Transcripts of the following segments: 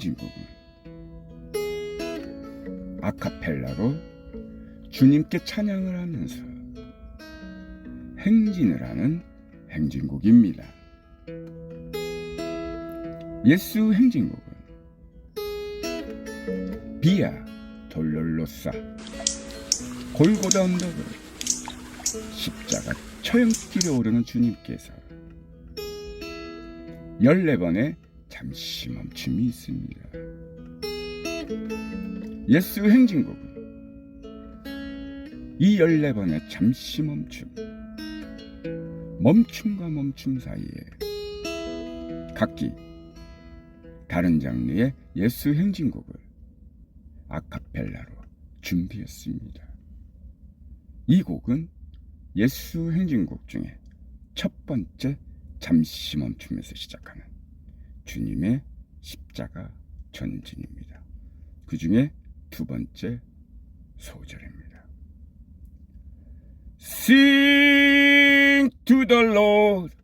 예수 행진곡은 아카펠라로 주님께 찬양을 하면서 행진을 하는 행진곡입니다. 예수 행진곡은 비아 돌롤로사 골고다 언덕을 십자가 처형길에 오르는 주님께서 14번의 잠시 멈춤이 있습니다. 예수 행진곡은 이 14번의 잠시 멈춤, 멈춤과 멈춤 사이에 각기 다른 장르의 예수 행진곡을 아카펠라로 준비했습니다. 이 곡은 예수 행진곡 중에 첫 번째 잠시 멈춤에서 시작하는 주님의 십자가 전진입니다. 그 중에 두 번째 소절입니다. Sing to the Lord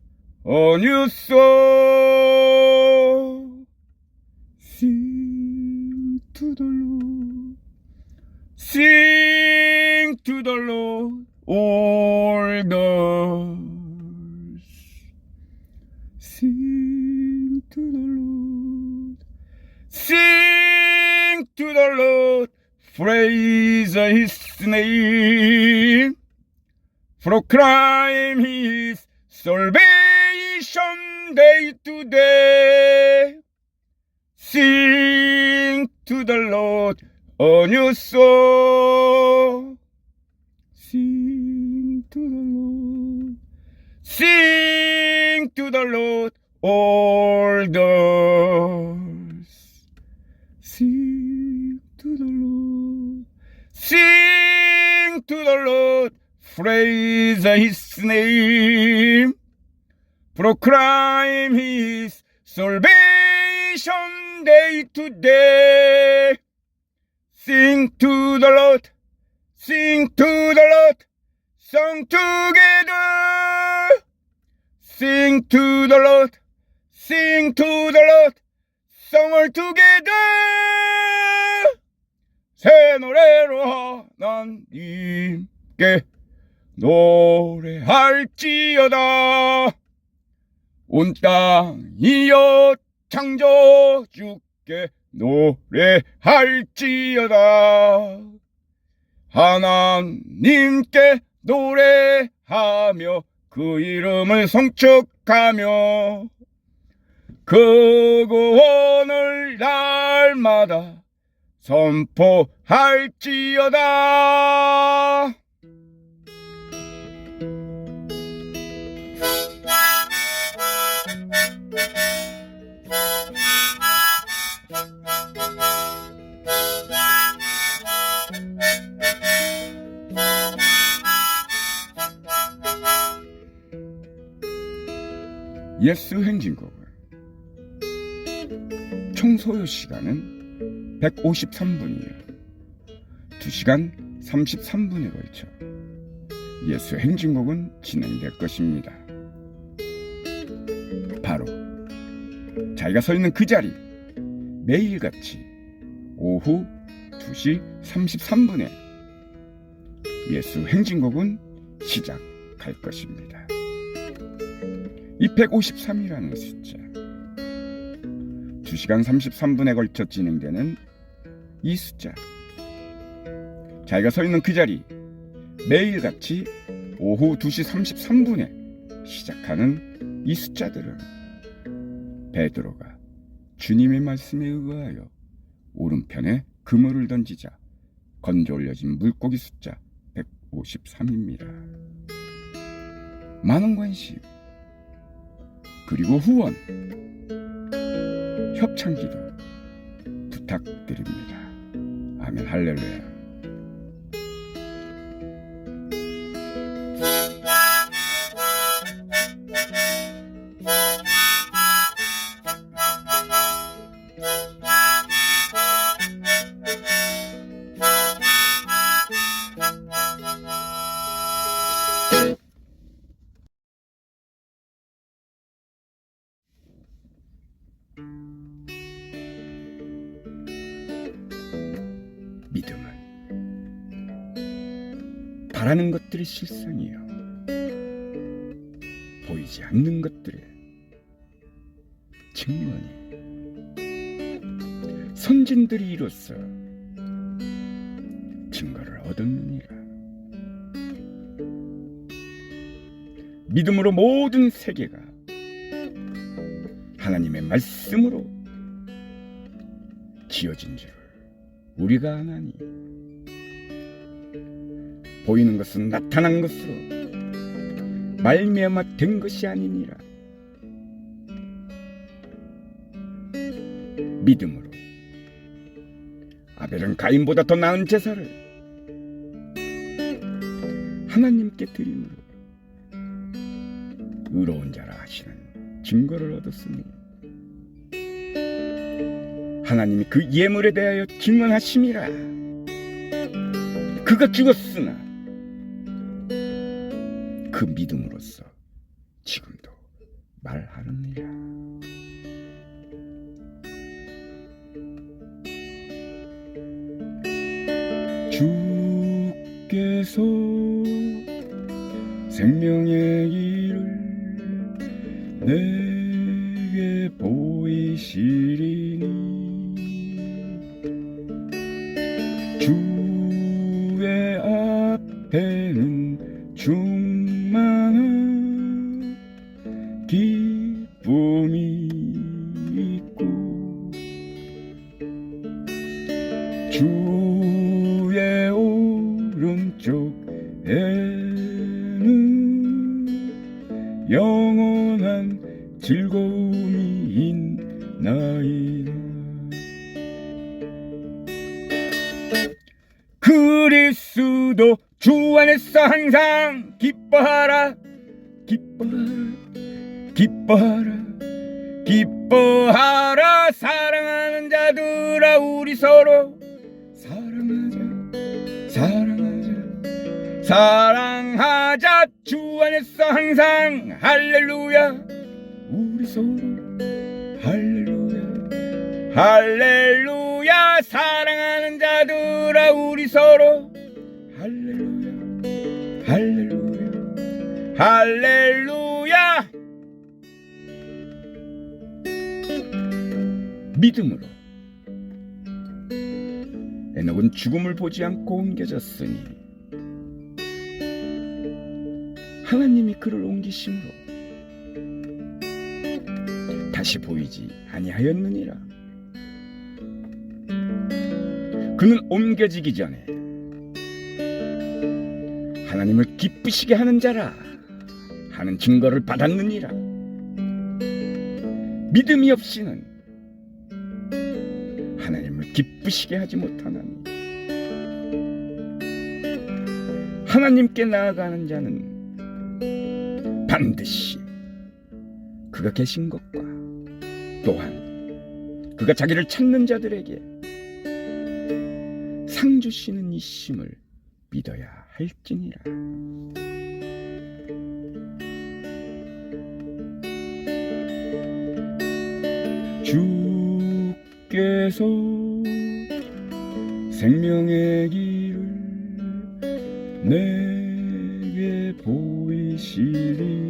a new song. Sing to the Lord. Sing to the Lord all the Sing to the Lord. Praise his name. Proclaim his salvation day to day. Sing to the Lord a new song. Sing to the Lord. Sing to the Lord all the Sing to the Lord. Sing to the Lord. Praise his name. Proclaim his salvation day to day. Sing to the Lord. Sing to the Lord. Song together. Sing to the Lord. Sing to the Lord. Song all together. 새 노래로 하나님께 노래할지어다. 온 땅이여 창조 주께 노래할지어다. 하나님께 노래하며 그 이름을 성축하며 그 구원을 날마다 선포할지어다. 예수 행진곡은 총 소요 시간은 153분이에요. 2시간 33분에 걸쳐 예수 행진곡은 진행될 것입니다. 바로 자기가 서 있는 그 자리 매일같이 오후 2시 33분에 예수 행진곡은 시작할 것입니다. 이 153이라는 숫자 2시간 33분에 걸쳐 진행되는 이 숫자 자기가 서 있는 그 자리 매일같이 오후 2시 33분에 시작하는 이 숫자들은 베드로가 주님의 말씀에 의하여 오른편에 그물을 던지자 건져 올려진 물고기 숫자 153입니다. 많은 관심 그리고 후원, 협찬 기도 부탁드립니다. 아멘 할렐루야. 바라는 것들이 실상이요. 보이지 않는 것들의 증거니. 선진들이 이로써 증거를 얻었느니라. 믿음으로 모든 세계가 하나님의 말씀으로 지어진 줄을 우리가 아나니 보이는 것은 나타난 것으로 말미암아 된 것이 아니니라. 믿음으로 아벨은 가인보다 더 나은 제사를 하나님께 드림으로 의로운 자라 하시는 증거를 얻었으니 하나님이 그 예물에 대하여 증언하심이라. 그가 죽었으나 그 믿음으로써 지금도 말하느니라 기쁨이 있고 주의 오른쪽에는 영원한 즐거움이 있나이다. 그리스도 주 안에서 항상 기뻐하라. 기뻐하라 기뻐하라 기뻐하라. 사랑하는 자들아 우리 서로 사랑하자 사랑하자 사랑하자. 주 안에서 항상 할렐루야. 우리 서로 할렐루야 할렐루야. 사랑하는 자들아 우리 서로 할렐루야 할렐루야 할렐루야 믿음으로. 에녹은 죽음을 보지 않고 옮겨졌으니 하나님이 그를 옮기심으로 다시 보이지 아니하였느니라. 그는 옮겨지기 전에 하나님을 기쁘시게 하는 자라 하는 증거를 받았느니라. 믿음이 없이는 기쁘시게 하지 못하나니 하나님께 나아가는 자는 반드시 그가 계신 것과 또한 그가 자기를 찾는 자들에게 상 주시는 이 심을 믿어야 할지니라. 주께서 생명의 길을 내게 보이시리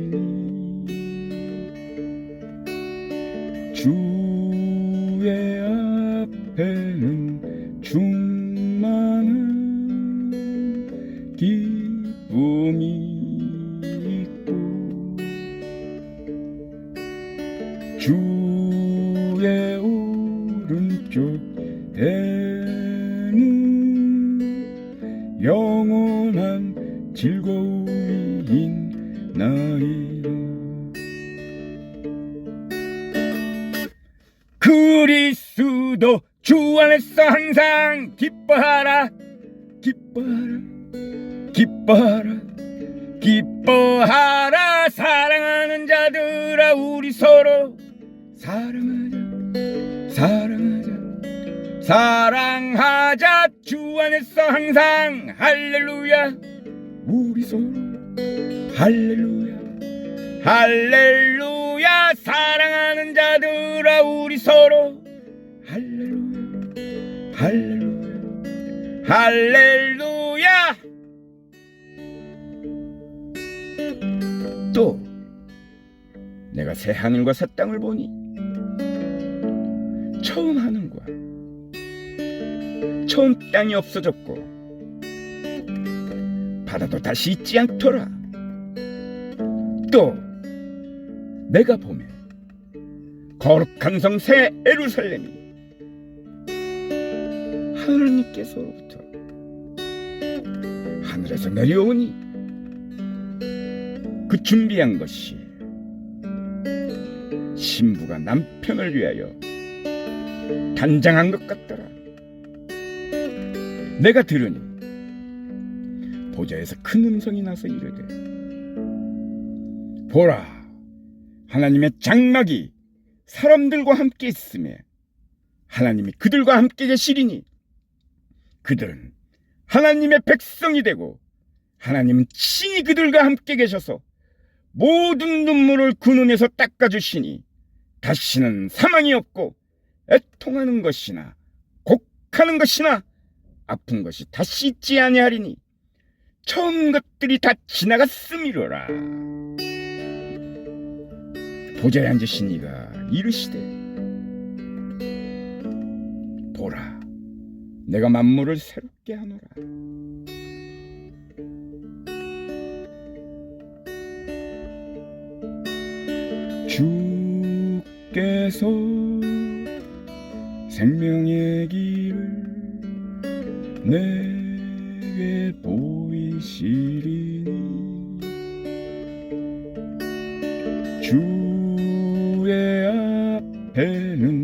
주 안에서 항상. 기뻐하라. 기뻐하라. 기뻐하라. 기뻐하라. 사랑하는 자들아 우리 서로. 사랑하자. 사랑하자. 사랑하자. 주 안에서 항상. 할렐루야. 우리 서로. 할렐루야. 할렐루야. 사랑하는 자들아 우리 서로. 할렐루야 할렐루야. 또 내가 새 하늘과 새 땅을 보니 처음 하늘과 처음 땅이 없어졌고 바다도 다시 있지 않더라. 또 내가 보면 거룩한 성 새 에루살렘이 하나님께서로부터 하늘에서 내려오니 그 준비한 것이 신부가 남편을 위하여 단장한 것 같더라. 내가 들으니 보좌에서 큰 음성이 나서 이르되 보라 하나님의 장막이 사람들과 함께 있음에 하나님이 그들과 함께 계시리니 그들은 하나님의 백성이 되고 하나님은 친히 그들과 함께 계셔서 모든 눈물을 그 눈에서 닦아주시니 다시는 사망이 없고 애통하는 것이나 곡하는 것이나 아픈 것이 다시 있지 아니하리니 처음 것들이 다 지나갔음이로라. 보좌에 앉으신 이가 이르시되 내가 만물을 새롭게 하노라. 주께서 생명의 길을 내게 보이시리니 주의 앞에는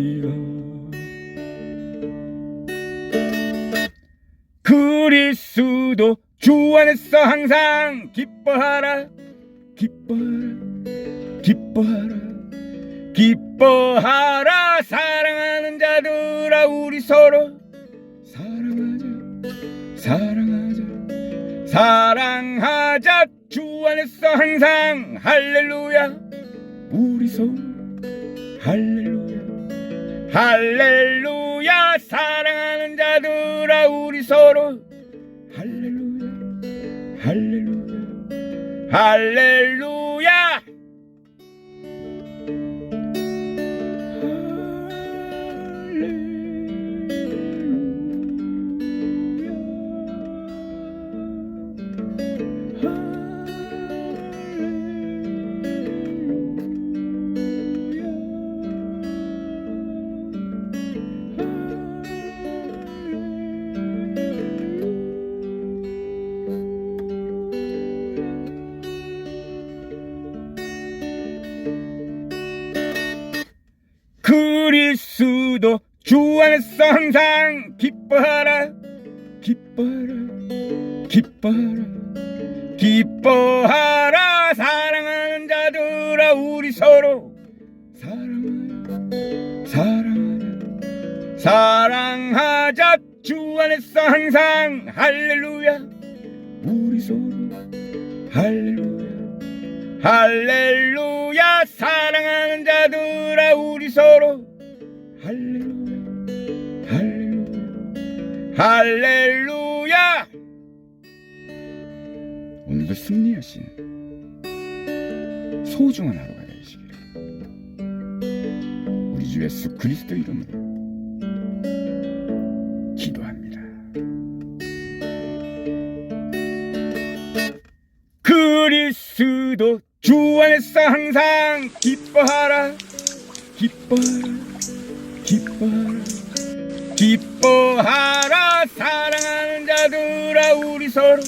있나이다 그리스도 주 안에서 항상 기뻐하라. 기뻐하라. 기뻐하라. 기뻐하라. 사랑하는 자들아 우리 서로. 사랑하자. 사랑하자. 사랑하자. 주 안에서 항상. 할렐루야. 우리 서로. 할렐루야 할렐루야 사랑하는 자들아 우리 서로. 할렐루야 할렐루야 할렐루야 항상 기뻐하라. 기뻐하라. 기뻐하라. 기뻐하라. 사랑하는 자들아 우리 서로. 사랑하자 사랑하자 사랑하자. 주 안에서 항상 할렐루야. 우리 서로. 할렐루야. 할렐루야. 사랑하는 자들아 우리 서로. 할렐루야 할렐루야! 오늘도 승리하신 소중한 하루가 되시기를. 우리 주 예수 그리스도 이름으로 기도합니다. 그리스도 주 안에서 항상 기뻐하라. 기뻐하라. 기뻐하라. 기뻐하라 사랑하는 자들아 우리 서로